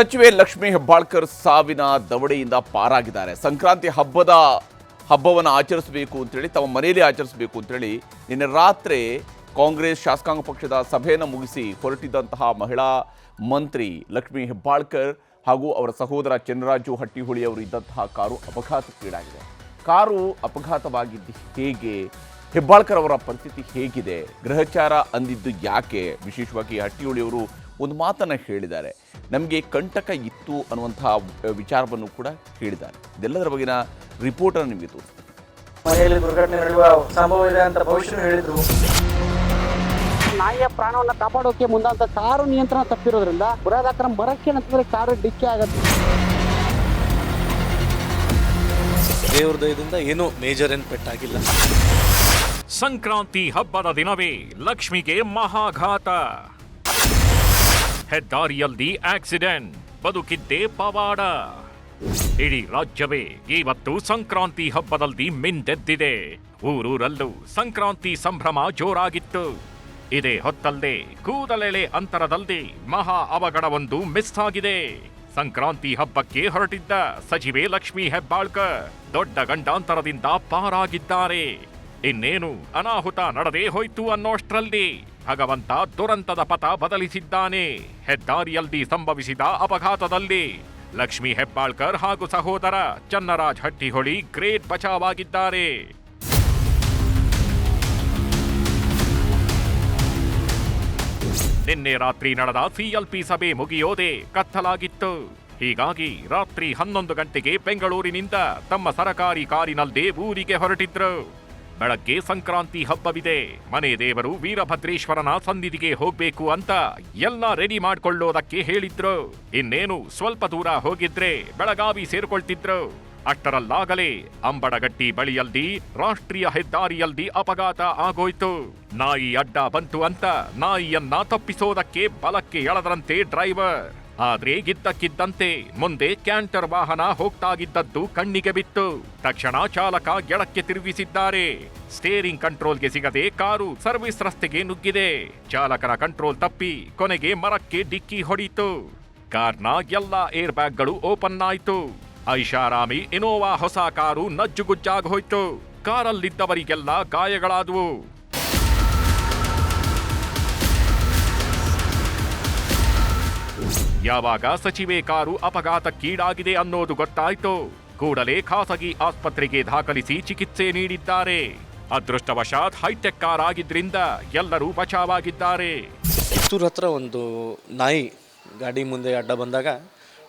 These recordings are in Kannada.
ಸಚಿವೆ ಲಕ್ಷ್ಮೀ ಹೆಬ್ಬಾಳ್ಕರ್ ಸಾವಿನ ದವಡೆಯಿಂದ ಪಾರಾಗಿದ್ದಾರೆ. ಸಂಕ್ರಾಂತಿ ಹಬ್ಬದ ಹಬ್ಬವನ್ನು ಆಚರಿಸಬೇಕು ಅಂತೇಳಿ, ತಮ್ಮ ಮನೆಯಲ್ಲಿ ಆಚರಿಸಬೇಕು ಅಂತೇಳಿ ನಿನ್ನೆ ರಾತ್ರಿ ಕಾಂಗ್ರೆಸ್ ಶಾಸಕಾಂಗ ಪಕ್ಷದ ಸಭೆಯನ್ನು ಮುಗಿಸಿ ಹೊರಟಿದ್ದಂತಹ ಮಹಿಳಾ ಮಂತ್ರಿ ಲಕ್ಷ್ಮೀ ಹೆಬ್ಬಾಳ್ಕರ್ ಹಾಗೂ ಅವರ ಸಹೋದರ ಚನ್ನರಾಜು ಹಟ್ಟಿಹುಳಿ ಅವರು ಇದ್ದಂತಹ ಕಾರು ಅಪಘಾತಕ್ಕೀಡಾಗಿದೆ. ಕಾರು ಅಪಘಾತವಾಗಿದ್ದು ಹೇಗೆ, ಹೆಬ್ಬಾಳ್ಕರ್ ಅವರ ಪರಿಸ್ಥಿತಿ ಹೇಗಿದೆ, ಗೃಹಚಾರ ಅಂದಿದ್ದು ಯಾಕೆ, ವಿಶೇಷವಾಗಿ ಹಟ್ಟಿಹೊಳಿಯವರು ಒಂದು ಮಾತನ್ನು ಹೇಳಿದ್ದಾರೆ. ನಮಗೆ ಕಂಟಕ ಇತ್ತು ಅನ್ನುವಂತಹ ವಿಚಾರವನ್ನು ಕೂಡ ಹೇಳಿದ್ದಾರೆ. ಇದೆಲ್ಲದರ ಬಗೆಗಿನ ರಿಪೋರ್ಟನ್ನು ನಿಮಗೆ ತೋರಿಸ್ತೀನಿ. ಮನೆಯಲ್ಲಿ ದುರ್ಘಟನೆ ನಡೆಯುವ ಸಂಭವ ಇದೆ ಅಂತ ಭವಿಷ್ಯ ಹೇಳಿದ್ರು. ನಾಯಿಯ ಪ್ರಾಣವನ್ನು ಕಾಪಾಡೋಕೆ ಮುಂದಂತ ಕಾರು ನಿಯಂತ್ರಣ ತಪ್ಪಿರೋದ್ರಿಂದ ಬುರಾದಾಕರ ಮರಕ್ಕೆ ನಂತರ ಕಾರು ಡಿಕ್ಕಿ ಆಗತ್ತೆ. ದೇವ್ರ ದಯದಿಂದ ಏನೂ ಮೇಜರ್ ಪೆಟ್ ಪೆಟ್ಟಾಗಿಲ್ಲ ಸಂಕ್ರಾಂತಿ ಹಬ್ಬದ ದಿನವೇ ಲಕ್ಷ್ಮಿಗೆ ಮಹಾಘಾತ. ಹೆದ್ದಾರಿಯಲ್ಲಿ ಆಕ್ಸಿಡೆಂಟ್. ಬದುಕಿದ್ದೇ ಪವಾಡ. ಇಡೀ ರಾಜ್ಯವೇ ಇವತ್ತು ಸಂಕ್ರಾಂತಿ ಹಬ್ಬದಲ್ಲಿ ಮಿಂದೆದ್ದಿದೆ. ಊರೂರಲ್ಲೂ ಸಂಕ್ರಾಂತಿ ಸಂಭ್ರಮ ಜೋರಾಗಿತ್ತು. ಇದೇ ಹೊತ್ತಲ್ಲೇ ಕೂದಲೆಳೆ ಅಂತರದಲ್ಲಿ ಮಹಾ ಅವಘಡವೊಂದು ಮಿಸ್ ಆಗಿದೆ. ಸಂಕ್ರಾಂತಿ ಹಬ್ಬಕ್ಕೆ ಹೊರಟಿದ್ದ ಸಚಿವೆ ಲಕ್ಷ್ಮೀ ಹೆಬ್ಬಾಳ್ಕರ್ ದೊಡ್ಡ ಗಂಡಾಂತರದಿಂದ ಪಾರಾಗಿದ್ದಾರೆ. ಇನ್ನೇನು ಅನಾಹುತ ನಡೆದೇ ಹೋಯ್ತು ಅನ್ನೋಷ್ಟ್ರಲ್ಲಿ. ಭಗವಂತ ದುರಂತದ ಪಥ ಬದಲಿಸಿದ್ದಾನೆ. ಹೆದ್ದಾರಿಯಲ್ಲಿ ಸಂಭವಿಸಿದ ಅಪಘಾತದಲ್ಲಿ ಲಕ್ಷ್ಮಿ ಹೆಬ್ಬಾಳ್ಕರ್ ಹಾಗೂ ಸಹೋದರ ಚನ್ನರಾಜ್ ಹಟ್ಟಿಹೊಳಿ ಗ್ರೇಟ್ ಬಚಾವಾಗಿದ್ದಾರೆ. ನಿನ್ನೆ ರಾತ್ರಿ ನಡೆದ ಸಿಎಲ್ಪಿ ಸಭೆ ಮುಗಿಯೋದೆ ಕತ್ತಲಾಗಿತ್ತು. ಹೀಗಾಗಿ ರಾತ್ರಿ ಹನ್ನೊಂದು ಗಂಟೆಗೆ ಬೆಂಗಳೂರಿನಿಂದ ತಮ್ಮ ಸರಕಾರಿ ಕಾರಿನಲ್ಲೇ ಊರಿಗೆ ಹೊರಟಿದ್ರು. ಬೆಳಗ್ಗೆ ಸಂಕ್ರಾಂತಿ ಹಬ್ಬವಿದೆ. ಮನೆ ದೇವರು ವೀರಭದ್ರೇಶ್ವರನ ಸನ್ನಿಧಿಗೆ ಹೋಗ್ಬೇಕು ಅಂತ ಎಲ್ಲ ರೆಡಿ ಮಾಡ್ಕೊಳ್ಳೋದಕ್ಕೆ ಹೇಳಿದ್ರು. ಇನ್ನೇನು ಸ್ವಲ್ಪ ದೂರ ಹೋಗಿದ್ರೆ ಬೆಳಗಾವಿ ಸೇರ್ಕೊಳ್ತಿದ್ರು. ಅಷ್ಟರಲ್ಲಾಗಲೇ ಅಂಬಡಗಟ್ಟಿ ಬಳಿಯಲ್ಲಿ, ರಾಷ್ಟ್ರೀಯ ಹೆದ್ದಾರಿಯಲ್ಲಿ ಅಪಘಾತ ಆಗೋಯ್ತು. ನಾಯಿ ಅಡ್ಡ ಬಂತು ಅಂತ ನಾಯಿಯನ್ನ ತಪ್ಪಿಸೋದಕ್ಕೆ ಬಲಕ್ಕೆ ಎಳೆದರಂತೆ ಡ್ರೈವರ್. ಆದ್ರೆ ಇದ್ದಕ್ಕಿದ್ದಂತೆ ಮುಂದೆ ಕ್ಯಾಂಟರ್ ವಾಹನ ಹೋಗ್ತಾಗಿದ್ದದ್ದು ಕಣ್ಣಿಗೆ ಬಿತ್ತು. ತಕ್ಷಣ ಚಾಲಕ ಎಡಕ್ಕೆ ತಿರುಗಿಸಿದ್ದಾರೆ. ಸ್ಟೇರಿಂಗ್ ಕಂಟ್ರೋಲ್ಗೆ ಸಿಗದೆ ಕಾರು ಸರ್ವಿಸ್ ರಸ್ತೆಗೆ ನುಗ್ಗಿದೆ. ಚಾಲಕನ ಕಂಟ್ರೋಲ್ ತಪ್ಪಿ ಕೊನೆಗೆ ಮರಕ್ಕೆ ಡಿಕ್ಕಿ ಹೊಡೀತು. ಕಾರ್ನ ಎಲ್ಲಾ ಏರ್ ಬ್ಯಾಗ್ಗಳು ಓಪನ್ ಆಯಿತು ಐಷಾರಾಮಿ, ಇನೋವಾ ಹೊಸ ಕಾರು ನಜ್ಜುಗುಜ್ಜಾಗ ಹೋಯ್ತು. ಕಾರಲ್ಲಿದ್ದವರಿಗೆಲ್ಲ ಗಾಯಗಳಾದವು. ಯಾವಾಗ ಸಚಿವೆ ಕಾರು ಅಪಘಾತಕ್ಕೀಡಾಗಿದೆ ಅನ್ನೋದು ಗೊತ್ತಾಯ್ತು. ಕೂಡಲೇ ಖಾಸಗಿ ಆಸ್ಪತ್ರೆಗೆ ದಾಖಲಿಸಿ ಚಿಕಿತ್ಸೆ ನೀಡಿದ್ದಾರೆ. ಅದೃಷ್ಟವಶಾತ್ ಹೈಟೆಕ್ ಕಾರ್ ಆಗಿದ್ರಿಂದ ಎಲ್ಲರೂ ಬಚಾವಾಗಿದ್ದಾರೆ. ಕಿತ್ತೂರ್ ಹತ್ರ ಒಂದು ನಾಯಿ ಗಾಡಿ ಮುಂದೆ ಅಡ್ಡ ಬಂದಾಗ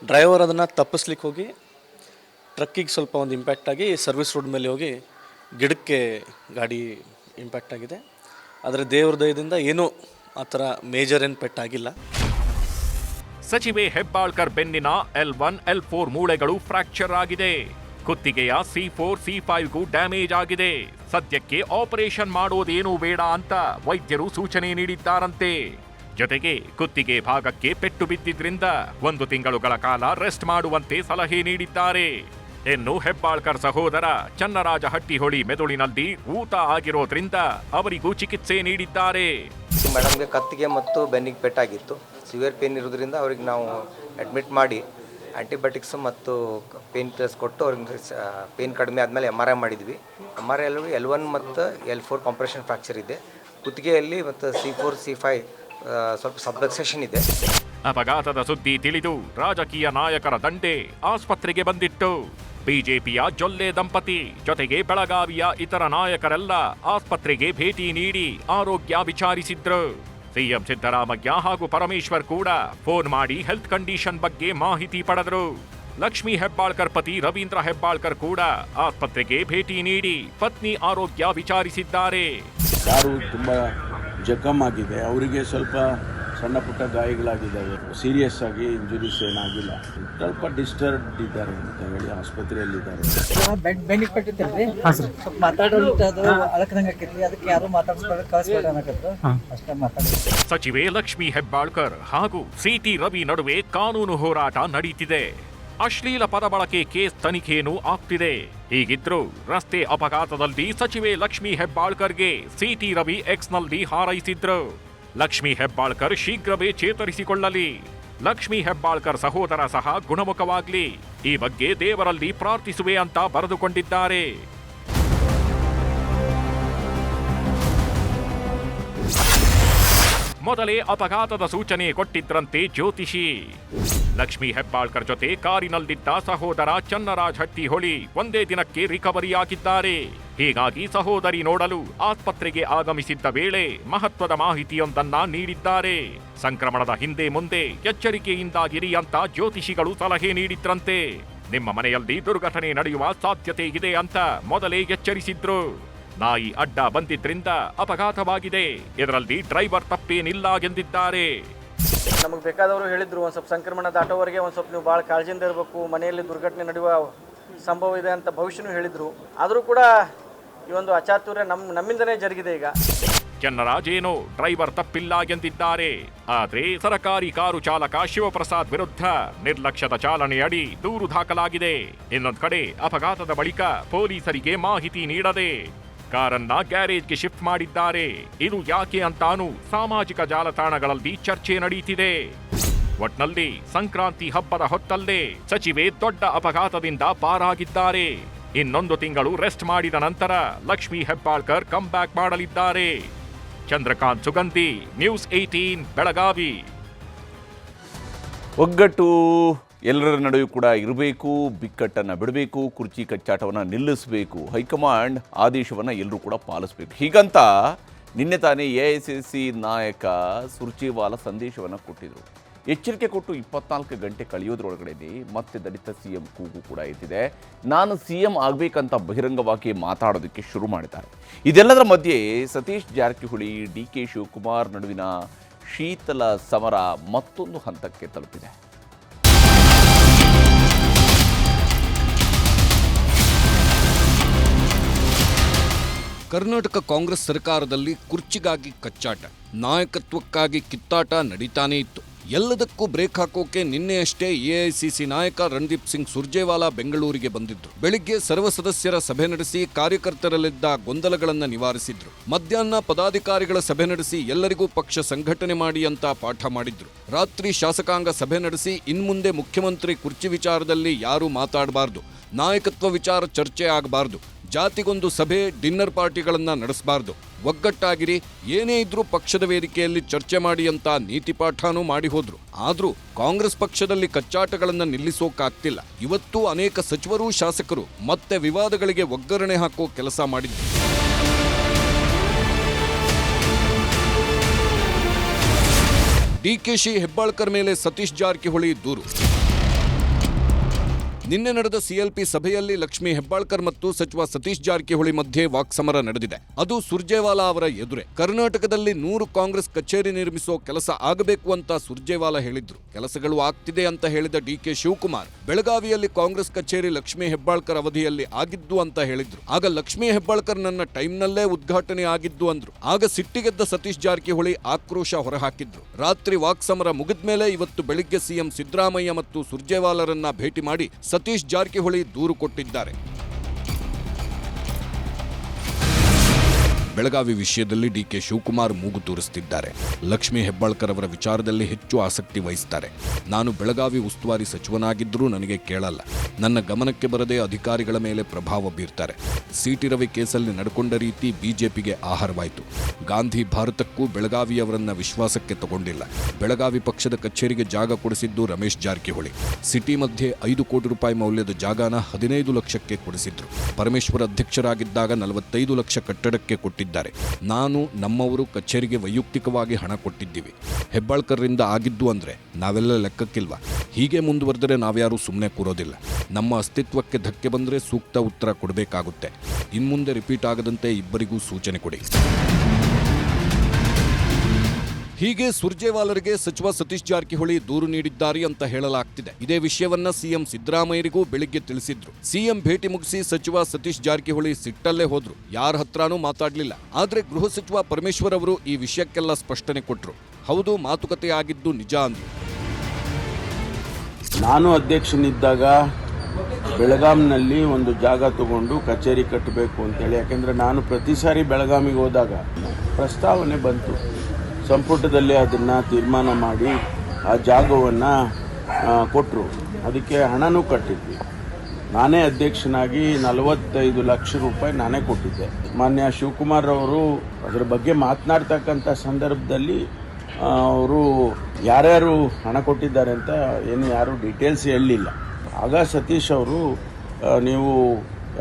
ಡ್ರೈವರ್ ಅದನ್ನು ತಪ್ಪಿಸ್ಲಿಕ್ಕೆ ಹೋಗಿ ಟ್ರಕ್ಕಿಗೆ ಸ್ವಲ್ಪ ಒಂದು ಇಂಪ್ಯಾಕ್ಟ್ ಆಗಿ ಸರ್ವಿಸ್ ರೋಡ್ ಮೇಲೆ ಹೋಗಿ ಗಿಡಕ್ಕೆ ಗಾಡಿ ಇಂಪ್ಯಾಕ್ಟ್ ಆಗಿದೆ. ಆದರೆ ದೇವ್ರ ದಯದಿಂದ ಏನೂ ಆ ಥರ ಮೇಜರ್ ಏನು ಪೆಟ್ಟಾಗಿಲ್ಲ ಸಚಿವೆ ಹೆಬ್ಬಾಳ್ಕರ್ ಬೆನ್ನಿನ ಎಲ್ ಒನ್, ಎಲ್ ಫೋರ್ ಮೂಳೆಗಳು ಫ್ರಾಕ್ಚರ್ ಆಗಿದೆ. ಕುತ್ತಿಗೆಯ ಸಿ ಫೋರ್, ಸಿ ಫೈವ್ಗೂ ಡ್ಯಾಮೇಜ್ ಆಗಿದೆ. ಸದ್ಯಕ್ಕೆ ಆಪರೇಷನ್ ಮಾಡೋದೇನೂ ಬೇಡ ಅಂತ ವೈದ್ಯರು ಸೂಚನೆ ನೀಡಿದ್ದಾರಂತೆ. ಜೊತೆಗೆ ಕುತ್ತಿಗೆ ಭಾಗಕ್ಕೆ ಪೆಟ್ಟು ಬಿದ್ದಿದ್ರಿಂದ ಒಂದು ತಿಂಗಳುಗಳ ಕಾಲ ರೆಸ್ಟ್ ಮಾಡುವಂತೆ ಸಲಹೆ ನೀಡಿದ್ದಾರೆ. ಇನ್ನು ಹೆಬ್ಬಾಳ್ಕರ್ ಸಹೋದರ ಚನ್ನರಾಜ ಹಟ್ಟಿಹೊಳಿ ಮೆದುಳಿನಲ್ಲಿ ಊತ ಆಗಿರೋದ್ರಿಂದ ಅವರಿಗೂ ಚಿಕಿತ್ಸೆ ನೀಡಿದ್ದಾರೆ. ಮೇಡಮ್ಗೆ ಕತ್ತಿಗೆ ಮತ್ತು ಬೆನ್ನಿಗೆ ಪೆಟ್ಟಾಗಿತ್ತು. ಸಿವಿಯರ್ ಪೇನ್ ಇರೋದ್ರಿಂದ ಅವ್ರಿಗೆ ನಾವು ಅಡ್ಮಿಟ್ ಮಾಡಿ ಆ್ಯಂಟಿಬಯೋಟಿಕ್ಸ್ ಮತ್ತು ಪೇನ್ ಕಿಲ್ಲರ್ಸ್ ಕೊಟ್ಟು ಅವ್ರಿಗೆ ಪೇನ್ ಕಡಿಮೆ ಆದಮೇಲೆ ಎಂ ಆರ್ ಐ ಮಾಡಿದ್ವಿ. M R I L one ಮತ್ತು ಎಲ್ ಫೋರ್ ಕಾಂಪ್ರೆಷನ್ ಫ್ರಾಕ್ಚರ್ ಇದೆ. ಕುತ್ತಿಗೆಯಲ್ಲಿ ಮತ್ತು ಸಿ ಫೋರ್ ಸಿ ಫೈವ್ ಸ್ವಲ್ಪ ಸಬ್ಲಕ್ಸೇಷನ್ ಇದೆ. ಅಪಘಾತದ ಸುದ್ದಿ ತಿಳಿದು ರಾಜಕೀಯ ನಾಯಕರ ದಂಡೆ ಆಸ್ಪತ್ರೆಗೆ ಬಂದಿತ್ತು. ಬಿಜೆಪಿಯ ಜೊಲ್ಲೆ ದಂಪತಿ, ಜೊತೆಗೆ ಬೆಳಗಾವಿಯ ಇತರ ನಾಯಕರೆಲ್ಲ ಆಸ್ಪತ್ರೆಗೆ ಭೇಟಿ ನೀಡಿ ಆರೋಗ್ಯ ವಿಚಾರಿಸಿದ್ರು. ಸಿಎಂ ಸಿದ್ದರಾಮಯ್ಯ ಹಾಗೂ ಪರಮೇಶ್ವರ್ ಕೂಡ ಫೋನ್ ಮಾಡಿ ಹೆಲ್ತ್ ಕಂಡೀಷನ್ ಬಗ್ಗೆ ಮಾಹಿತಿ ಪಡೆದರು. ಲಕ್ಷ್ಮೀ ಹೆಬ್ಬಾಳ್ಕರ್ ಪತಿ ರವೀಂದ್ರ ಹೆಬ್ಬಾಳ್ಕರ್ ಕೂಡ ಆಸ್ಪತ್ರೆಗೆ ಭೇಟಿ ನೀಡಿ ಪತ್ನಿ ಆರೋಗ್ಯ ವಿಚಾರಿಸಿದ್ದಾರೆ. ಯಾರು ತುಂಬಾ ಜಖಮ್ ಆಗಿದೆ. ಅವರಿಗೆ ಸ್ವಲ್ಪ ಸಣ್ಣ ಪುಟ್ಟ ಗಾಯಗಳಾಗಿದ್ದಾವೆ. ಸೀರಿಯಸ್ ಆಗಿ ಇಂಜುರೀಸ್ ಏನಾಗಿಲ್ಲ. ಸ್ವಲ್ಪ ಡಿಸ್ಟರ್ಬ್ ಇದ್ದಾರೆ ಅಂತ ಹೇಳಿ ಆಸ್ಪತ್ರೆಯಲ್ಲಿದ್ದಾರೆ. ಬೆಡ್ ಬೆನ್ನಿಗೆ ಪಟ್ಟಿತ್ತಲ್ರಿ ಸ್ವಲ್ಪ ಮಾತಾಡೋದು ಅದು ಅಳಕದಂಗ ಆಕೈತ್ರಿ ಅದಕ್ಕೆ ಯಾರು ಮಾತಾಡ್ಸ್ಬೇಡ ಕಳಿಸ್ಬೇಡ ಅನ್ನಕತ್ರು. ಅಷ್ಟೇ ಮಾತಾಡಿ ಸಚಿವೆ ಲಕ್ಷ್ಮಿ ಹೆಬ್ಬಾಳ್ಕರ್ ಹಾಗೂ ಸಿಟಿ ರವಿ ನಡುವೆ ಕಾನೂನು ಹೋರಾಟ ನಡೀತಿದೆ. ಅಶ್ಲೀಲ ಪದ ಬಳಕೆ ಕೇಸ್ ತನಿಖೆಯನ್ನು ಆಗ್ತಿದೆ. ಹೀಗಿದ್ರು ರಸ್ತೆ ಅಪಘಾತದಲ್ಲಿ ಸಚಿವೆ ಲಕ್ಷ್ಮಿ ಹೆಬ್ಬಾಳ್ಕರ್ಗೆ ಸಿಟಿ ರವಿ ಎಕ್ಸ್ನಲ್ಲಿ ಹಾರೈಸಿದ್ರು. ಲಕ್ಷ್ಮೀ ಹೆಬ್ಬಾಳ್ಕರ್ ಶೀಘ್ರವೇ ಚೇತರಿಸಿಕೊಳ್ಳಲಿ. ಲಕ್ಷ್ಮಿ ಹೆಬ್ಬಾಳ್ಕರ್ ಸಹೋದರ ಸಹ ಗುಣಮುಖವಾಗ್ಲಿ. ಈ ಬಗ್ಗೆ ದೇವರಲ್ಲಿ ಪ್ರಾರ್ಥಿಸುವೆ ಅಂತ ಬರೆದುಕೊಂಡಿದ್ದಾರೆ. ಮೊದಲೇ ಅಪಘಾತದ ಸೂಚನೆ ಕೊಟ್ಟಿದ್ರಂತೆ ಜ್ಯೋತಿಷಿ. ಲಕ್ಷ್ಮಿ ಹೆಬ್ಬಾಳ್ಕರ್ ಜೊತೆ ಕಾರಿನಲ್ಲಿದ್ದ ಸಹೋದರ ಚನ್ನರಾಜ್ ಹಟ್ಟಿಹೊಳಿ ಒಂದೇ ದಿನಕ್ಕೆ ರಿಕವರಿಯಾಗಿದ್ದಾರೆ ಹೀಗಾಗಿ ಸಹೋದರಿ ನೋಡಲು ಆಸ್ಪತ್ರೆಗೆ ಆಗಮಿಸಿದ್ದ ವೇಳೆ ಮಹತ್ವದ ಮಾಹಿತಿಯೊಂದನ್ನ ನೀಡಿದ್ದಾರೆ. ಸಂಕ್ರಮಣದ ಹಿಂದೆ ಮುಂದೆ ಎಚ್ಚರಿಕೆಯಿಂದಾಗಿರಿ ಅಂತ ಜ್ಯೋತಿಷಿಗಳು ಸಲಹೆ ನೀಡಿದ್ರಂತೆ. ನಿಮ್ಮ ಮನೆಯಲ್ಲಿ ದುರ್ಘಟನೆ ನಡೆಯುವ ಸಾಧ್ಯತೆ ಇದೆ ಅಂತ ಮೊದಲೇ ಎಚ್ಚರಿಸಿದ್ರು. ನಾಯಿ ಅಡ್ಡ ಬಂದಿದ್ರಿಂದ ಅಪಘಾತವಾಗಿದೆ. ಇದರಲ್ಲಿ ಡ್ರೈವರ್ ತಪ್ಪೇನಿಲ್ಲ ಎಂದಿದ್ದಾರೆ. ನಮಗೆ ಬೇಕಾದವರು ಹೇಳಿದ್ರು ಒಂದು ಸ್ವಲ್ಪ ಸಂಕ್ರಮಣ ದಾಟೋವರೆಗೆ ಒಂದು ಸ್ವಲ್ಪ ನೀವು ಭಾಳ ಕಾಳಜಿಯಿಂದ ಇರಬೇಕು ಮನೆಯಲ್ಲಿ ದುರ್ಘಟನೆ ನಡೆಯುವ ಸಂಭವ ಇದೆ ಅಂತ ಭವಿಷ್ಯನೂ ಹೇಳಿದರು. ಆದರೂ ಕೂಡ ಈ ಒಂದು ಅಚಾತುರ್ಯ ನಮ್ಮ ನಮ್ಮಿಂದನೇ ಜರುಗಿದೆ ಈಗ. ಚನ್ನರಾಜೇನು ಡ್ರೈವರ್ ತಪ್ಪಿಲ್ಲ ಎಂದಿದ್ದಾರೆ. ಆದರೆ ಸರಕಾರಿ ಕಾರು ಚಾಲಕ ಶಿವಪ್ರಸಾದ್ ವಿರುದ್ಧ ನಿರ್ಲಕ್ಷ್ಯದ ಚಾಲನೆ ಅಡಿ ದೂರು ದಾಖಲಾಗಿದೆ. ಇನ್ನೊಂದು ಕಡೆ ಅಪಘಾತದ ಬಳಿಕ ಪೊಲೀಸರಿಗೆ ಮಾಹಿತಿ ನೀಡದೆ ಕಾರನ್ನ ಗ್ಯಾರೇಜ್ಗೆ ಶಿಫ್ಟ್ ಮಾಡಿದ್ದಾರೆ. ಇದು ಯಾಕೆ ಅಂತಾನು ಸಾಮಾಜಿಕ ಜಾಲತಾಣಗಳಲ್ಲಿ ಚರ್ಚೆ ನಡೆಯುತ್ತಿದೆ ಒಟ್ನಲ್ಲಿ ಸಂಕ್ರಾಂತಿ ಹಬ್ಬದ ಹೊತ್ತಲ್ಲೇ ಸಚಿವೆ ದೊಡ್ಡ ಅಪಘಾತದಿಂದ ಪಾರಾಗಿದ್ದಾರೆ. ಇನ್ನೊಂದು ತಿಂಗಳು ರೆಸ್ಟ್ ಮಾಡಿದ ನಂತರ ಲಕ್ಷ್ಮಿ ಹೆಬ್ಬಾಳ್ಕರ್ ಕಮ್ ಬ್ಯಾಕ್ ಮಾಡಲಿದ್ದಾರೆ. Chandrakant Sugandhi, news eighteen Belagavi. ಒಗ್ಗಟ್ಟು ಎಲ್ಲರ ನಡುವೆ ಕೂಡ ಇರಬೇಕು, ಬಿಕ್ಕಟ್ಟನ್ನು ಬಿಡಬೇಕು, ಕುರ್ಚಿ ಕಚ್ಚಾಟವನ್ನು ನಿಲ್ಲಿಸಬೇಕು, ಹೈಕಮಾಂಡ್ ಆದೇಶವನ್ನು ಎಲ್ಲರೂ ಕೂಡ ಪಾಲಿಸಬೇಕು. ಹೀಗಂತ ನಿನ್ನೆ ತಾನೇ ಎ ಐ ಸಿ ಸಿ ನಾಯಕ ಸುರ್ಜೇವಾಲ ಸಂದೇಶವನ್ನು ಕೊಟ್ಟಿದ್ರು. ಎಚ್ಚರಿಕೆ ಕೊಟ್ಟು ಇಪ್ಪತ್ನಾಲ್ಕು ಗಂಟೆ ಕಳೆಯೋದ್ರೊಳಗಡೆ ಮತ್ತೆ ದಲಿತ ಸಿ ಎಂ ಕೂಗು ಕೂಡ ಎದ್ದಿದೆ ನಾನು ಸಿ ಎಂ ಆಗಬೇಕಂತ ಬಹಿರಂಗವಾಗಿ ಮಾತಾಡೋದಕ್ಕೆ ಶುರು ಮಾಡಿದ್ದಾರೆ. ಇದೆಲ್ಲದರ ಮಧ್ಯೆ ಸತೀಶ್ ಜಾರಕಿಹೊಳಿ, ಡಿ ಕೆ ಶಿವಕುಮಾರ್ ನಡುವಿನ ಶೀತಲ ಸಮರ ಮತ್ತೊಂದು ಹಂತಕ್ಕೆ ತಲುಪಿದೆ. ಕರ್ನಾಟಕ ಕಾಂಗ್ರೆಸ್ ಸರ್ಕಾರದಲ್ಲಿ ಕುರ್ಚಿಗಾಗಿ ಕಚ್ಚಾಟ, ನಾಯಕತ್ವಕ್ಕಾಗಿ ಕಿತ್ತಾಟ ನಡೀತಾನೇ ಇತ್ತು. ಎಲ್ಲದಕ್ಕೂ ಬ್ರೇಕ್ ಹಾಕೋಕೆ ನಿನ್ನೆಯಷ್ಟೇ ಎಐಸಿಸಿ ನಾಯಕ ರಣದೀಪ್ ಸಿಂಗ್ ಸುರ್ಜೇವಾಲಾ ಬೆಂಗಳೂರಿಗೆ ಬಂದಿದ್ರು. ಬೆಳಿಗ್ಗೆ ಸರ್ವ ಸದಸ್ಯರ ಸಭೆ ನಡೆಸಿ ಕಾರ್ಯಕರ್ತರಲ್ಲಿದ್ದ ಗೊಂದಲಗಳನ್ನು ನಿವಾರಿಸಿದ್ರು. ಮಧ್ಯಾಹ್ನ ಪದಾಧಿಕಾರಿಗಳ ಸಭೆ ನಡೆಸಿ ಎಲ್ಲರಿಗೂ ಪಕ್ಷ ಸಂಘಟನೆ ಮಾಡಿ ಅಂತ ಪಾಠ ಮಾಡಿದ್ರು. ರಾತ್ರಿ ಶಾಸಕಾಂಗ ಸಭೆ ನಡೆಸಿ ಇನ್ಮುಂದೆ ಮುಖ್ಯಮಂತ್ರಿ ಕುರ್ಚಿ ವಿಚಾರದಲ್ಲಿ ಯಾರೂ ಮಾತಾಡಬಾರ್ದು. ನಾಯಕತ್ವ ವಿಚಾರ ಚರ್ಚೆ ಆಗಬಾರ್ದು. ಜಾತಿಗೊಂದು ಸಭೆ ಡಿನ್ನರ್ ಪಾರ್ಟಿಗಳನ್ನು ನಡೆಸಬಾರ್ದು. ಒಗ್ಗಟ್ಟಾಗಿರಿ, ಏನೇ ಇದ್ರೂ ಪಕ್ಷದ ವೇದಿಕೆಯಲ್ಲಿ ಚರ್ಚೆ ಮಾಡಿ ಅಂತ ನೀತಿ ಪಾಠನೂ ಮಾಡಿ ಹೋದ್ರು. ಆದ್ರೂ ಕಾಂಗ್ರೆಸ್ ಪಕ್ಷದಲ್ಲಿ ಕಚ್ಚಾಟಗಳನ್ನು ನಿಲ್ಲಿಸೋಕಾಗ್ತಿಲ್ಲ. ಇವತ್ತು ಅನೇಕ ಸಚಿವರು ಶಾಸಕರು ಮತ್ತೆ ವಿವಾದಗಳಿಗೆ ಒಗ್ಗರಣೆ ಹಾಕೋ ಕೆಲಸ ಮಾಡಿದ್ರು. ಡಿಕೆಶಿ ಹೆಬ್ಬಾಳ್ಕರ್ ಮೇಲೆ ಸತೀಶ್ ಜಾರಕಿಹೊಳಿ ದೂರು. ನಿನ್ನೆ ನಡೆದ ಸಿಎಲ್ಪಿ ಸಭೆಯಲ್ಲಿ ಲಕ್ಷ್ಮಿ ಹೆಬ್ಬಾಳ್ಕರ್ ಮತ್ತು ಸಚಿವ ಸತೀಶ್ ಜಾರಕಿಹೊಳಿ ಮಧ್ಯೆ ವಾಕ್ಸಮರ ನಡೆದಿದೆ. ಅದು ಸುರ್ಜೇವಾಲಾ ಅವರ ಎದುರೆ. ಕರ್ನಾಟಕದಲ್ಲಿ ನೂರು ಕಾಂಗ್ರೆಸ್ ಕಚೇರಿ ನಿರ್ಮಿಸೋ ಕೆಲಸ ಆಗಬೇಕು ಅಂತ ಸುರ್ಜೇವಾಲಾ ಹೇಳಿದ್ರು. ಕೆಲಸಗಳು ಆಗ್ತಿದೆ ಅಂತ ಹೇಳಿದ ಡಿಕೆ ಶಿವಕುಮಾರ್, ಬೆಳಗಾವಿಯಲ್ಲಿ ಕಾಂಗ್ರೆಸ್ ಕಚೇರಿ ಲಕ್ಷ್ಮೀ ಹೆಬ್ಬಾಳ್ಕರ್ ಅವಧಿಯಲ್ಲಿ ಆಗಿದ್ದು ಅಂತ ಹೇಳಿದ್ರು. ಆಗ ಲಕ್ಷ್ಮೀ ಹೆಬ್ಬಾಳ್ಕರ್ ನನ್ನ ಟೈಮ್ನಲ್ಲೇ ಉದ್ಘಾಟನೆ ಆಗಿದ್ದು ಅಂದ್ರು. ಆಗ ಸಿಟ್ಟಿಗೆದ್ದ ಸತೀಶ್ ಜಾರಕಿಹೊಳಿ ಆಕ್ರೋಶ ಹೊರಹಾಕಿದ್ರು. ರಾತ್ರಿ ವಾಕ್ಸಮರ ಮುಗಿದ್ಮೇಲೆ ಇವತ್ತು ಬೆಳಿಗ್ಗೆ ಸಿಎಂ ಸಿದ್ದರಾಮಯ್ಯ ಮತ್ತು ಸುರ್ಜೇವಾಲರನ್ನ ಭೇಟಿ ಮಾಡಿ ಸತೀಶ್ ಜಾರಕಿಹೊಳಿ ದೂರು ಕೊಟ್ಟಿದ್ದಾರೆ. ಬೆಳಗಾವಿ ವಿಷಯದಲ್ಲಿ ಡಿ ಕೆ ಶಿವಕುಮಾರ್ ಮೂಗು ತೂರಿಸುತ್ತಿದ್ದಾರೆ ಲಕ್ಷ್ಮೀ ಹೆಬ್ಬಾಳ್ಕರ್ ಅವರ ವಿಚಾರದಲ್ಲಿ ಹೆಚ್ಚು ಆಸಕ್ತಿ ವಹಿಸುತ್ತಾರೆ ನಾನು ಬೆಳಗಾವಿ ಉಸ್ತುವಾರಿ ಸಚಿವನಾಗಿದ್ದರೂ ನನಗೆ ಕೇಳಲ್ಲ. ನನ್ನ ಗಮನಕ್ಕೆ ಬರದೆ ಅಧಿಕಾರಿಗಳ ಮೇಲೆ ಪ್ರಭಾವ ಬೀರ್ತಾರೆ. ಸಿಟಿ ರವಿ ಕೇಸಲ್ಲಿ ನಡ್ಕೊಂಡ ರೀತಿ ಬಿಜೆಪಿಗೆ ಆಹಾರವಾಯಿತು. ಗಾಂಧಿ ಭಾರತಕ್ಕೂ ಬೆಳಗಾವಿಯವರನ್ನ ವಿಶ್ವಾಸಕ್ಕೆ ತಗೊಂಡಿಲ್ಲ. ಬೆಳಗಾವಿ ಪಕ್ಷದ ಕಚೇರಿಗೆ ಜಾಗ ಕೊಡಿಸಿದ್ದು ರಮೇಶ್ ಜಾರಕಿಹೊಳಿ. ಸಿಟಿ ಮಧ್ಯೆ ಐದು ಕೋಟಿ ರೂಪಾಯಿ ಮೌಲ್ಯದ ಜಾಗನ ಹದಿನೈದು ಲಕ್ಷಕ್ಕೆ ಕೊಡಿಸಿದ್ರು. ಪರಮೇಶ್ವರ ಅಧ್ಯಕ್ಷರಾಗಿದ್ದಾಗ ನಲವತ್ತೈದು ಲಕ್ಷ ಕಟ್ಟಡಕ್ಕೆ ಕೊಟ್ಟಿದ್ದಾರೆ. ನಾನು ನಮ್ಮವರು ಕಚೇರಿಗೆ ವೈಯಕ್ತಿಕವಾಗಿ ಹಣ ಕೊಟ್ಟಿದ್ದೀವಿ. ಹೆಬ್ಬಾಳ್ಕರ್ರಿಂದ ಆಗಿದ್ದು ಅಂದರೆ ನಾವೆಲ್ಲ ಲೆಕ್ಕಕ್ಕಿಲ್ವಾ? ಹೀಗೆ ಮುಂದುವರೆದರೆ ನಾವ್ಯಾರೂ ಸುಮ್ಮನೆ ಕೂರೋದಿಲ್ಲ. ನಮ್ಮ ಅಸ್ತಿತ್ವಕ್ಕೆ ಧಕ್ಕೆ ಬಂದರೆ ಸೂಕ್ತ ಉತ್ತರ ಕೊಡಬೇಕಾಗುತ್ತೆ. ಇನ್ಮುಂದೆ ರಿಪೀಟ್ ಆಗದಂತೆ ಇಬ್ಬರಿಗೂ ಸೂಚನೆ ಕೊಡಿ. ಹೀಗೆ ಸುರ್ಜೇವಾಲರಿಗೆ ಸಚಿವ ಸತೀಶ್ ಜಾರಕಿಹೊಳಿ ದೂರು ನೀಡಿದ್ದಾರೆ ಅಂತ ಹೇಳಲಾಗ್ತಿದೆ. ಇದೇ ವಿಷಯವನ್ನ ಸಿಎಂ ಸಿದ್ದರಾಮಯ್ಯರಿಗೂ ಬೆಳಿಗ್ಗೆ ತಿಳಿಸಿದ್ರು. ಸಿಎಂ ಭೇಟಿ ಮುಗಿಸಿ ಸಚಿವ ಸತೀಶ್ ಜಾರಕಿಹೊಳಿ ಸಿಟ್ಟಲ್ಲೇ ಹೋದ್ರು. ಯಾರ ಹತ್ರನೂ ಮಾತಾಡಲಿಲ್ಲ. ಆದ್ರೆ ಗೃಹ ಸಚಿವ ಪರಮೇಶ್ವರ್ ಅವರು ಈ ವಿಷಯಕ್ಕೆಲ್ಲ ಸ್ಪಷ್ಟನೆ ಕೊಟ್ರು. ಹೌದು, ಮಾತುಕತೆ ಆಗಿದ್ದು ನಿಜ ಅಂದ್ರು. ನಾನು ಅಧ್ಯಕ್ಷನಿದ್ದಾಗ ಬೆಳಗಾಂನಲ್ಲಿ ಒಂದು ಜಾಗ ತಗೊಂಡು ಕಚೇರಿ ಕಟ್ಟಬೇಕು ಅಂತೇಳಿ ಯಾಕೆಂದರೆ ನಾನು ಪ್ರತಿ ಸಾರಿ ಬೆಳಗಾಮಿಗೆ ಹೋದಾಗ ಪ್ರಸ್ತಾವನೆ ಬಂತು. ಸಂಪುಟದಲ್ಲಿ ಅದನ್ನು ತೀರ್ಮಾನ ಮಾಡಿ ಆ ಜಾಗವನ್ನು ಕೊಟ್ಟರು ಅದಕ್ಕೆ ಹಣನೂ ಕಟ್ಟಿದ್ವಿ. ನಾನೇ ಅಧ್ಯಕ್ಷನಾಗಿ ನಲವತ್ತೈದು ಲಕ್ಷ ರೂಪಾಯಿ ನಾನೇ ಕೊಟ್ಟಿದ್ದೆ. ಮಾನ್ಯ ಶಿವಕುಮಾರ್ ಅವರು ಅದರ ಬಗ್ಗೆ ಮಾತನಾಡ್ತಕ್ಕಂಥ ಸಂದರ್ಭದಲ್ಲಿ ಅವರು ಯಾರ್ಯಾರು ಹಣ ಕೊಟ್ಟಿದ್ದಾರೆ ಅಂತ ಏನು ಯಾರು ಡೀಟೇಲ್ಸ್ ಹೇಳಲಿಲ್ಲ ಆಗ ಸತೀಶ್ ಅವರು ನೀವು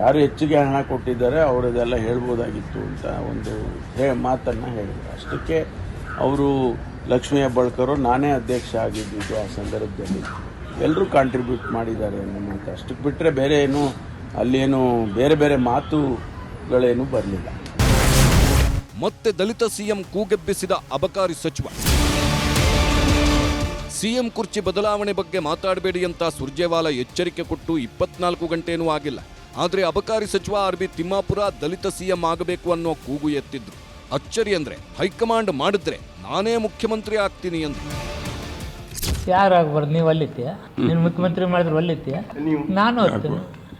ಯಾರು ಹೆಚ್ಚಿಗೆ ಹಣ ಕೊಟ್ಟಿದ್ದಾರೆ ಅವರದೆಲ್ಲ ಹೇಳ್ಬೋದಾಗಿತ್ತು ಅಂತ ಒಂದು ಹೇ ಮಾತನ್ನು ಹೇಳಿದರು. ಅಷ್ಟಕ್ಕೆ ಅವರು ಲಕ್ಷ್ಮೀ ಹೆಬ್ಬಾಳ್ಕರು ನಾನೇ ಅಧ್ಯಕ್ಷ ಆಗಿದ್ದಿದ್ದು ಆ ಸಂದರ್ಭದಲ್ಲಿ. ಎಲ್ಲರೂ ಕಾಂಟ್ರಿಬ್ಯೂಟ್ ಮಾಡಿದ್ದಾರೆ ಅನ್ನೋ ಮಾತು. ಅಷ್ಟಕ್ಕೆ ಬಿಟ್ಟರೆ ಬೇರೆ ಏನು ಅಲ್ಲೇನು ಬೇರೆ ಬೇರೆ ಮಾತುಗಳೇನು ಬರಲಿಲ್ಲ. ಮತ್ತೆ ದಲಿತ ಸಿಎಂ ಕೂಗೆಬ್ಬಿಸಿದ ಅಬಕಾರಿ ಸಚಿವ. ಸಿಎಂ ಕುರ್ಚಿ ಬದಲಾವಣೆ ಬಗ್ಗೆ ಮಾತಾಡಬೇಡಿ ಅಂತ ಸುರ್ಜೇವಾಲ ಎಚ್ಚರಿಕೆ ಕೊಟ್ಟು ಇಪ್ಪತ್ನಾಲ್ಕು ಗಂಟೇನೂ ಆಗಿಲ್ಲ. ಆದರೆ ಅಬಕಾರಿ ಸಚಿವ ಆರ್ ಬಿ ತಿಮ್ಮಾಪುರ ದಲಿತ ಸಿಎಂ ಆಗಬೇಕು ಅನ್ನೋ ಕೂಗು ಎತ್ತಿದ್ರು. ಅಚ್ಚರಿ ಅಂದ್ರೆ ಹೈಕಮಾಂಡ್ ಮಾಡಿದ್ರೆ ನಾನೇ ಮುಖ್ಯಮಂತ್ರಿ ಆಗ್ತೀನಿ ಅಂತ ಯಾರು ಆಗ್ಬಾರ್ದು? ನೀವು ಅಲ್ಲಿತ್ತೀಯ ನೀನು ಮುಖ್ಯಮಂತ್ರಿ ಮಾಡಿದ್ರೆ ಒಲ್ಲಿತ್ತೀಯ ನಾನು ಹೋಗ್ತೀನಿ.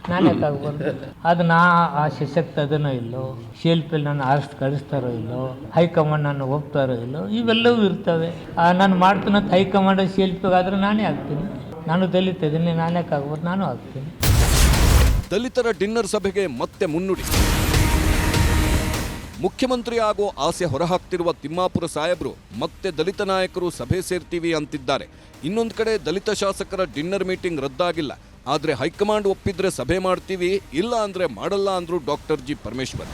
ನಾನು ಯಾಕೆ ಆಗ್ಬಾರ್ದು? ಅದು ನಾ ಆ ಸಶಕ್ತ ಅದನ್ನೋ ಇಲ್ಲೋ? ಶಿಲ್ಪಿಲ್ ನಾನು ಆರಿಸ್ ಕಳಿಸ್ತಾರೋ ಇಲ್ಲೋ? ಹೈಕಮಾಂಡ್ ನಾನು ಹೋಗ್ತಾರೋ ಇಲ್ಲೋ? ಇವೆಲ್ಲವೂ ಇರ್ತವೆ. ಆ, ನಾನು ಮಾಡ್ತೀನಂತ ಹೈಕಮಾಂಡ್ ಶಿಲ್ಪಿಗಾದ್ರೆ ನಾನೇ ಆಗ್ತೀನಿ. ನಾನು ದಲಿತ ಇದನ್ನೇ ನಾನು ಯಾಕೆ ಆಗ್ಬಾರ್ದು? ನಾನು ಆಗ್ತೀನಿ. ದಲಿತರ ಡಿನ್ನರ್ ಸಭೆಗೆ ಮತ್ತೆ ಮುನ್ನುಡಿ. ಮುಖ್ಯಮಂತ್ರಿ ಆಗೋ ಆಸೆ ಹೊರಹಾಕ್ತಿರುವ ತಿಮ್ಮಾಪುರ ಸಾಹೇಬರು ಮತ್ತೆ ದಲಿತ ನಾಯಕರು ಸಭೆ ಸೇರ್ತೀವಿ ಅಂತಿದ್ದಾರೆ. ಇನ್ನೊಂದು ಕಡೆ ದಲಿತ ಶಾಸಕರ ಡಿನ್ನರ್ ಮೀಟಿಂಗ್ ರದ್ದಾಗಿಲ್ಲ. ಆದರೆ ಹೈಕಮಾಂಡ್ ಒಪ್ಪಿದ್ರೆ ಸಭೆ ಮಾಡ್ತೀವಿ ಇಲ್ಲ ಅಂದರೆ ಮಾಡಲ್ಲ ಅಂದರು ಡಾಕ್ಟರ್ ಜಿ ಪರಮೇಶ್ವರ್.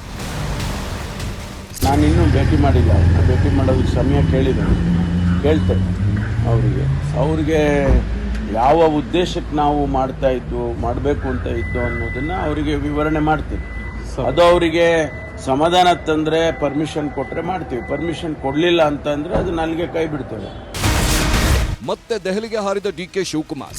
ನಾನು ಇನ್ನೂ ಭೇಟಿ ಮಾಡಿಲ್ಲ. ಭೇಟಿ ಮಾಡೋದಕ್ಕೆ ಸಮಯ ಕೇಳಿದೆ. ಕೇಳ್ತೇನೆ ಅವರಿಗೆ. ಅವ್ರಿಗೆ ಯಾವ ಉದ್ದೇಶಕ್ಕೆ ನಾವು ಮಾಡ್ತಾ ಇದ್ದು ಮಾಡಬೇಕು ಅಂತ ಇದ್ದು ಅನ್ನೋದನ್ನು ಅವರಿಗೆ ವಿವರಣೆ ಮಾಡ್ತೀನಿ. ಅದು ಅವರಿಗೆ ಸಮಾಧಾನ ತಂದರೆ ಪರ್ಮಿಷನ್ ಕೊಟ್ಟರೆ ಮಾಡ್ತೀವಿ. ಪರ್ಮಿಷನ್ ಕೊಡಲಿಲ್ಲ ಅಂತಂದರೆ ಅದು ನನಗೆ ಕೈ ಬಿಡ್ತದೆ. ಮತ್ತೆ ದೆಹಲಿಗೆ ಹಾರಿದ ಡಿ ಕೆ ಶಿವಕುಮಾರ್.